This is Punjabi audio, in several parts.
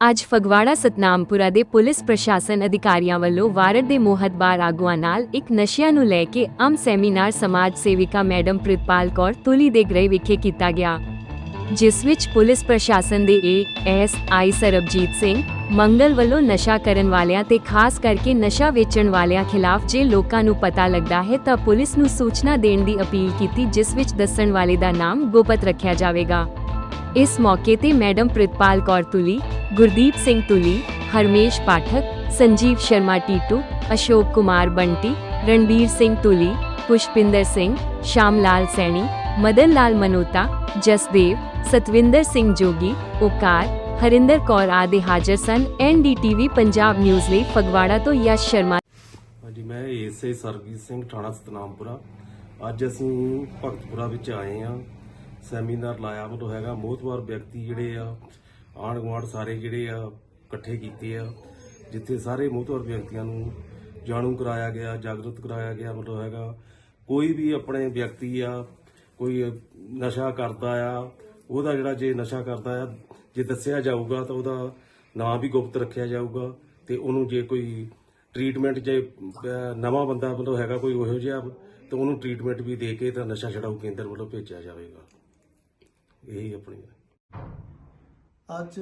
ਅੱਜ ਫਗਵਾੜਾ ਸਤਨਾਮਪੁਰਾ ਦੇ ਪੁਲਿਸ ਪ੍ਰਸ਼ਾਸਨ ਅਧਿਕਾਰੀਆਂ ਵੱਲੋਂ ਵਾਰਡ ਦੇ ਮੋਹਤਬਾਰ ਆਗੂਆਂ ਨਾਲ ਇੱਕ ਨਸ਼ਿਆਂ ਨੂੰ ਲੈ ਕੇ ਅਮ ਸੈਮੀਨਾਰ ਸਮਾਜ ਸੇਵਿਕਾ ਮੈਡਮ ਪ੍ਰਿਤਪਾਲ ਕੌਰ ਤੁਲੀ ਦੇ ਗ੍ਰਹਿ ਵਿਖੇ ਕੀਤਾ ਗਿਆ, ਜਿਸ ਵਿੱਚ ਪੁਲਿਸ ਪ੍ਰਸ਼ਾਸਨ ਦੇ A, S, I Sarabjit Singh, Mangal ਵੱਲੋਂ ਨਸ਼ਾ ਕਰਨ ਵਾਲਿਆਂ ਤੇ ਖਾਸ ਕਰਕੇ ਨਸ਼ਾ ਵੇਚਣ ਵਾਲਿਆਂ ਖਿਲਾਫ ਜੇ ਲੋਕਾਂ ਨੂੰ ਪਤਾ ਲੱਗਦਾ ਹੈ ਤਾਂ ਪੁਲਿਸ ਨੂੰ ਸੂਚਨਾ ਦੇਣ ਦੀ ਅਪੀਲ ਕੀਤੀ, ਜਿਸ ਵਿੱਚ ਦੱਸਣ ਵਾਲੇ ਦਾ ਨਾਮ ਗੋਪਤ ਰੱਖਿਆ ਜਾਵੇਗਾ। ਇਸ ਮੌਕੇ ਤੇ ਮੈਡਮ ਪ੍ਰਿਤਪਾਲ ਕੌਰ ਤੁਲੀ ਗੁਰਦੀਪ ਸਿੰਘ ਤੁਲੀ ਹਰਮੇਸ਼ ਪਾਠਕ, ਸੰਜੀਵ ਸ਼ਰਮਾ ਟੀਟੂ, ਅਸ਼ੋਕ ਕੁਮਾਰ ਬੰਟੀ, ਰਣਬੀਰ ਸਿੰਘ ਤੁਲੀ ਪੁਸ਼ਪਿੰਦਰ ਸਿੰਘ, ਸ਼ਾਮਲਾਲ ਸੈਣੀ, ਮਦਨ ਲਾਲ ਮਨੋਤਾ, ਜਸਦੇਵ, ਸਤਵਿੰਦਰ ਸਿੰਘ ਜੋਗੀ, ਓਕਾਰ, ਹਰਿੰਦਰ ਕੌਰ ਆਦਿ ਹਾਜ਼ਰ ਸਨ। ਐਨਡੀਟੀਵੀ ਪੰਜਾਬ ਨਿਊਜ਼ ਲਈ ਫਗਵਾੜਾ ਤੋਂ ਯਸ਼ ਸ਼ਰਮਾ। ਹਾਂਜੀ, ਮੈਂ ਏਸੇ ਸਰਬਜੀਤ ਸਿੰਘ ਥਾਣਾ ਸਤਨਾਮਪੁਰਾ। ਅੱਜ ਅਸੀਂ ਭਗਤਪੁਰਾ ਵਿੱਚ ਆਏ ਆ ਸੈਮੀਨਾਰ ਲਾਇਆ ਮਤਲਬ ਹੈਗਾ। ਮੋਹਤਵਾਰ ਵਿਅਕਤੀ ਜਿਹੜੇ ਆ ਆਂਢ ਗੁਆਂਢ ਸਾਰੇ ਜਿਹੜੇ ਆ, ਇਕੱਠੇ ਕੀਤੇ ਆ, ਜਿੱਥੇ ਸਾਰੇ ਮੋਹਤਵਾਰ ਵਿਅਕਤੀਆਂ ਨੂੰ ਜਾਣੂ ਕਰਾਇਆ ਗਿਆ, ਜਾਗਰੂਕ ਕਰਾਇਆ ਗਿਆ, ਮਤਲਬ ਹੈਗਾ, ਕੋਈ ਵੀ ਆਪਣੇ ਵਿਅਕਤੀ ਆ, ਕੋਈ ਨਸ਼ਾ ਕਰਦਾ ਆ, ਉਹਦਾ ਜਿਹੜਾ ਜੇ ਨਸ਼ਾ ਕਰਦਾ ਆ, ਜੇ ਦੱਸਿਆ ਜਾਊਗਾ ਤਾਂ ਉਹਦਾ ਨਾਂ ਵੀ ਗੁਪਤ ਰੱਖਿਆ ਜਾਊਗਾ ਤੇ ਉਹਨੂੰ ਜੇ ਕੋਈ ਟ੍ਰੀਟਮੈਂਟ ਜੇ ਨਵਾਂ ਬੰਦਾ ਮਤਲਬ ਹੈਗਾ ਕੋਈ ਉਹੋ ਜਿਹਾ, ਤਾਂ ਉਹਨੂੰ ਟ੍ਰੀਟਮੈਂਟ ਵੀ ਦੇ ਕੇ ਤਾਂ ਨਸ਼ਾ ਛਡਾਊ ਕੇਂਦਰ ਵੱਲੋਂ ਭੇਜਿਆ ਜਾਵੇਗਾ। ਇਹੀ ਆਪਣੀ ਅੱਜ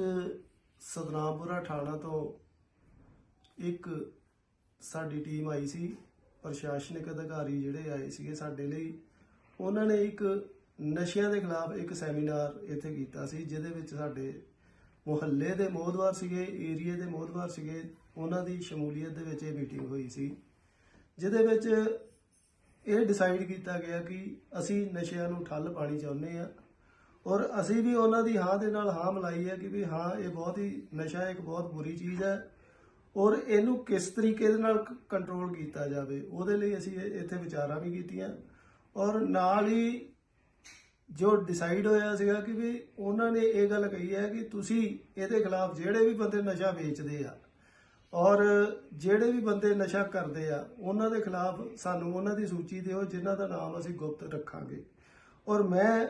ਸਤਨਾਮਪੁਰਾ ਥਾਣਾ ਤੋਂ ਇੱਕ ਸਾਡੀ ਟੀਮ ਆਈ ਸੀ, ਪ੍ਰਸ਼ਾਸਨਿਕ ਅਧਿਕਾਰੀ ਜਿਹੜੇ ਆਏ ਸੀਗੇ ਸਾਡੇ ਲਈ, ਉਹਨਾਂ ਨੇ ਇੱਕ ਨਸ਼ਿਆਂ ਦੇ ਖਿਲਾਫ ਇੱਕ ਸੈਮੀਨਾਰ ਇੱਥੇ ਕੀਤਾ ਸੀ, ਜਿਹਦੇ ਵਿੱਚ ਸਾਡੇ ਮੁਹੱਲੇ ਦੇ ਮੋਹਦਵਾਰ ਸੀਗੇ, ਏਰੀਏ ਦੇ ਮੋਹਦਵਾਰ ਸੀਗੇ, ਉਹਨਾਂ ਦੀ ਸ਼ਮੂਲੀਅਤ ਦੇ ਵਿੱਚ ਇਹ ਮੀਟਿੰਗ ਹੋਈ ਸੀ, ਜਿਹਦੇ ਵਿੱਚ ਇਹ ਡਿਸਾਈਡ ਕੀਤਾ ਗਿਆ ਕਿ ਅਸੀਂ ਨਸ਼ਿਆਂ ਨੂੰ ਠੱਲ ਪਾਣੀ ਚਾਹੁੰਦੇ ਆ ਔਰ ਅਸੀਂ ਵੀ ਉਹਨਾਂ ਦੀ ਹਾਂ ਦੇ ਨਾਲ ਹਾਂ ਮਿਲਾਈ ਹੈ ਕਿ ਵੀ ਹਾਂ, ਇਹ ਬਹੁਤ ਹੀ ਨਸ਼ਾ ਇੱਕ ਬਹੁਤ ਬੁਰੀ ਚੀਜ਼ ਹੈ ਔਰ ਇਹਨੂੰ ਕਿਸ ਤਰੀਕੇ ਦੇ ਨਾਲ ਕੰਟਰੋਲ ਕੀਤਾ ਜਾਵੇ, ਉਹਦੇ ਲਈ ਅਸੀਂ ਇਹ- ਇੱਥੇ ਵਿਚਾਰਾਂ ਵੀ ਕੀਤੀਆਂ ਔਰ ਨਾਲ ਹੀ ਜੋ ਡਿਸਾਈਡ ਹੋਇਆ ਸੀਗਾ ਕਿ ਵੀ ਉਹਨਾਂ ਨੇ ਇਹ ਗੱਲ ਕਹੀ ਹੈ ਕਿ ਤੁਸੀਂ ਇਹਦੇ ਖਿਲਾਫ ਜਿਹੜੇ ਵੀ ਬੰਦੇ ਨਸ਼ਾ ਵੇਚਦੇ ਆ ਔਰ ਜਿਹੜੇ ਵੀ ਬੰਦੇ ਨਸ਼ਾ ਕਰਦੇ ਆ, ਉਹਨਾਂ ਦੇ ਖਿਲਾਫ ਸਾਨੂੰ ਉਹਨਾਂ ਦੀ ਸੂਚੀ ਦਿਓ, ਜਿਨ੍ਹਾਂ ਦਾ ਨਾਮ ਅਸੀਂ ਗੁਪਤ ਰੱਖਾਂਗੇ। ਔਰ ਮੈਂ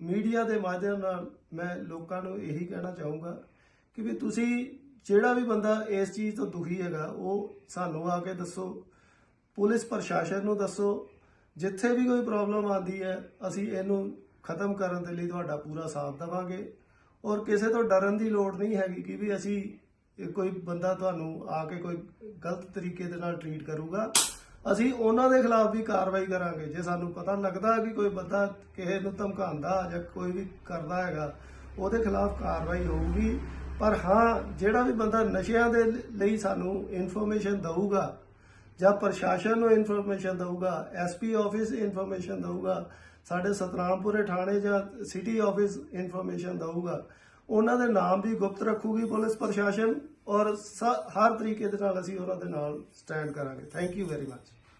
ਮੀਡੀਆ ਦੇ ਮਾਧਿਅਮ ਨਾਲ ਮੈਂ ਲੋਕਾਂ ਨੂੰ ਇਹੀ ਕਹਿਣਾ ਚਾਹੂੰਗਾ ਕਿ ਵੀ ਤੁਸੀਂ ਜਿਹੜਾ ਵੀ ਬੰਦਾ ਇਸ ਚੀਜ਼ ਤੋਂ ਦੁਖੀ ਹੈਗਾ, ਉਹ ਸਾਨੂੰ ਆ ਕੇ ਦੱਸੋ, ਪੁਲਿਸ ਪ੍ਰਸ਼ਾਸਨ ਨੂੰ ਦੱਸੋ, ਜਿੱਥੇ ਵੀ ਕੋਈ ਪ੍ਰੋਬਲਮ ਆਉਂਦੀ ਹੈ, ਅਸੀਂ ਇਹਨੂੰ ਖਤਮ ਕਰਨ ਦੇ ਲਈ ਤੁਹਾਡਾ ਪੂਰਾ ਸਾਥ ਦੇਵਾਂਗੇ। ਔਰ ਕਿਸੇ ਤੋਂ ਡਰਨ ਦੀ ਲੋੜ ਨਹੀਂ ਹੈਗੀ ਕਿ ਵੀ ਅਸੀਂ ਕੋਈ ਬੰਦਾ ਤੁਹਾਨੂੰ ਆ ਕੇ ਕੋਈ ਗਲਤ ਤਰੀਕੇ ਦੇ ਨਾਲ ਟਰੀਟ ਕਰੂਗਾ। ਅਸੀਂ ਉਹਨਾਂ ਦੇ ਖਿਲਾਫ ਵੀ ਕਾਰਵਾਈ ਕਰਾਂਗੇ। ਜੇ ਸਾਨੂੰ ਪਤਾ ਲੱਗਦਾ ਕਿ ਕੋਈ ਬੰਦਾ ਕਿਸੇ ਨੂੰ ਧਮਕਾਉਂਦਾ ਜਾਂ ਕੋਈ ਵੀ ਕਰਦਾ ਹੈਗਾ, ਉਹਦੇ ਖਿਲਾਫ ਕਾਰਵਾਈ ਹੋਊਗੀ। ਪਰ ਹਾਂ, ਜਿਹੜਾ ਵੀ ਬੰਦਾ ਨਸ਼ਿਆਂ ਦੇ ਲਈ ਸਾਨੂੰ ਇਨਫੋਰਮੇਸ਼ਨ ਦਊਗਾ ਜਾਂ ਪ੍ਰਸ਼ਾਸਨ ਨੂੰ ਇਨਫੋਰਮੇਸ਼ਨ ਦਊਗਾ ਐਸਪੀ ਆਫਿਸ ਇਨਫੋਰਮੇਸ਼ਨ ਦਊਗਾ, ਸਾਡੇ ਸਤਨਾਮਪੁਰੇ ਥਾਣੇ ਜਾਂ ਸਿਟੀ ਆਫਿਸ ਇਨਫੋਰਮੇਸ਼ਨ ਦਊਗਾ ਉਹਨਾਂ ਦੇ ਨਾਮ ਵੀ ਗੁਪਤ ਰੱਖੂਗੀ ਪੁਲਿਸ ਪ੍ਰਸ਼ਾਸਨ ਔਰ ਸ- ਹਰ ਤਰੀਕੇ ਦੇ ਨਾਲ ਅਸੀਂ ਉਹਨਾਂ ਦੇ ਨਾਲ ਸਟੈਂਡ ਕਰਾਂਗੇ। Thank you very much